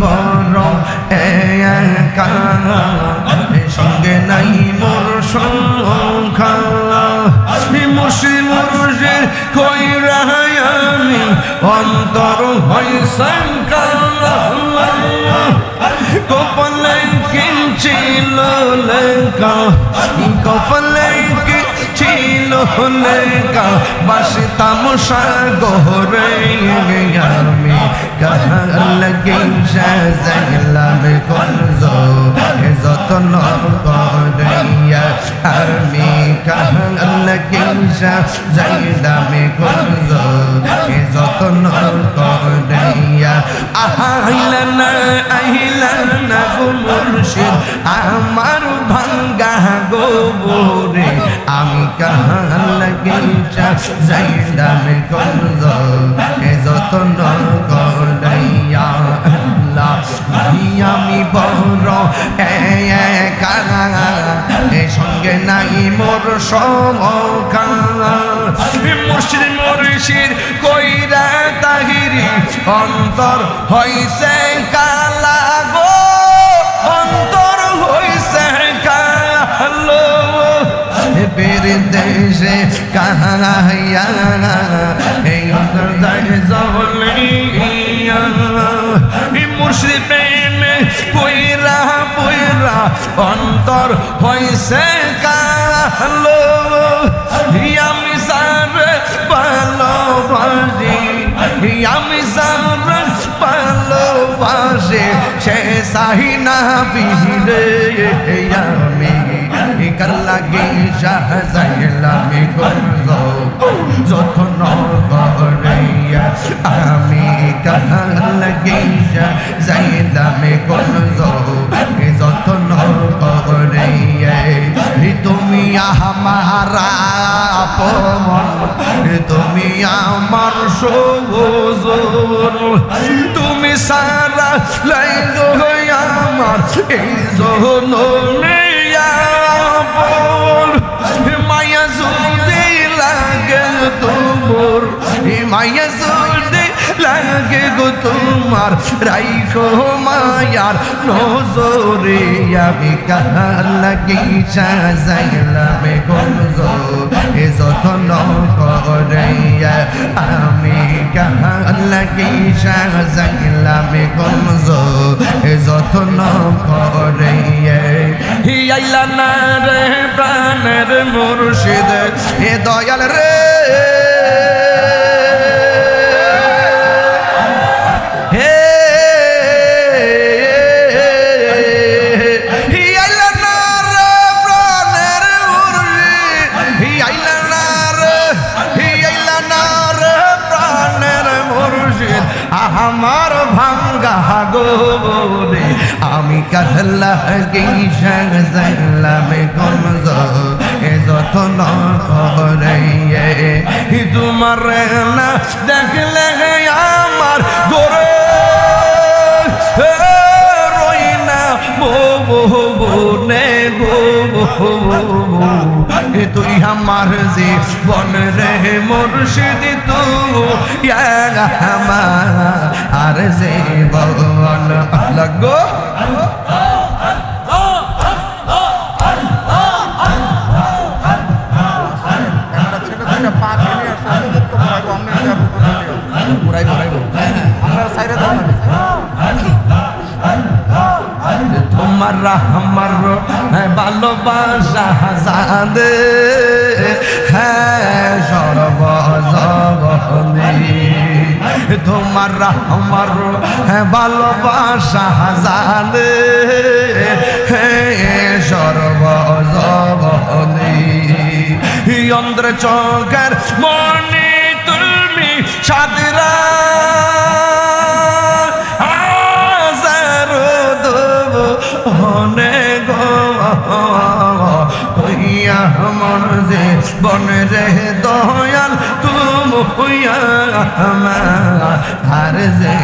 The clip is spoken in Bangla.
বড় একা সঙ্গে নাই মোর সংখ্যা। মুর্শিদ মুর্শিদ কইরা আমি অন্তর হইছে কপালে কিনছিল লেখা কপালে ছিল লেখা বাসতাম সাগরে আমি কাহার লাগে সাজাইলাম কনজ যতন করিয়া আমি কাহার লাগে সাজাইলাম কনজ যতন করিয়া আহাইলা না আহিলা না গো মুর্শিদ আমার ভাঙ্গা গোবরে আমি কাহার লাগে যাইলাম কনজ এ যতন করাইয়া সঙ্গে নাই মোর সমকা মুর্শিদ মুর্শিদ কইরা তাহিরি অন্তর হইছে কালা গো। অন্তর হইছে কালো। বের দেশে কাহাইয়া এই অন্তর যায় জলিয়া মুর্শিদ প্রেমে অন্তর হইছে কালো আমি সারে ভালোবাসি আমি সারে ভালোবাসি সে সাহিনা বিহিরে আমি কার লাগে শাহজাইলামি করজ যতন করাইয়া আমি কার লাগে শাহজাইলামি করজ তুমি আমার সবুজর তুমি সারা লাইগ আমার এই আপন মায়া যদি লাগে তোমর মায়া লাগে গো তোমার, রাইখো মায়ার নজরে। আমি কাহার লাগি সাজাইলাম এ যতন করাইয়া আমি কাহার লাগি সাজাইলাম গঞ্জ এ যতন করাইয়া আইলা না রে প্রাণের মুর্শিদ এ দয়াল রে। মুর্শিদ আমার ভাঙ্গা গোবরে আমি কাহলা গেইশা যাইলাম গমজ। এ যতন করে তোমার না দেখলে তুই আমার যে বন রে মুর্শিদ, তু আর যে বন লাগো একটা ছেলে দুইটা পা টেনে না আমার হ্যাঁ, ভালোবাসা হ্যাঁ সর্বজগনে। তোমার আমার হ্যাঁ, ভালোবাসা জানে হ্যাঁ সর্বজগনে। অন্ধ্র চোখের মনে কইয়া মন যে বন রে দয়াল তুম হইয়া আমার আর যে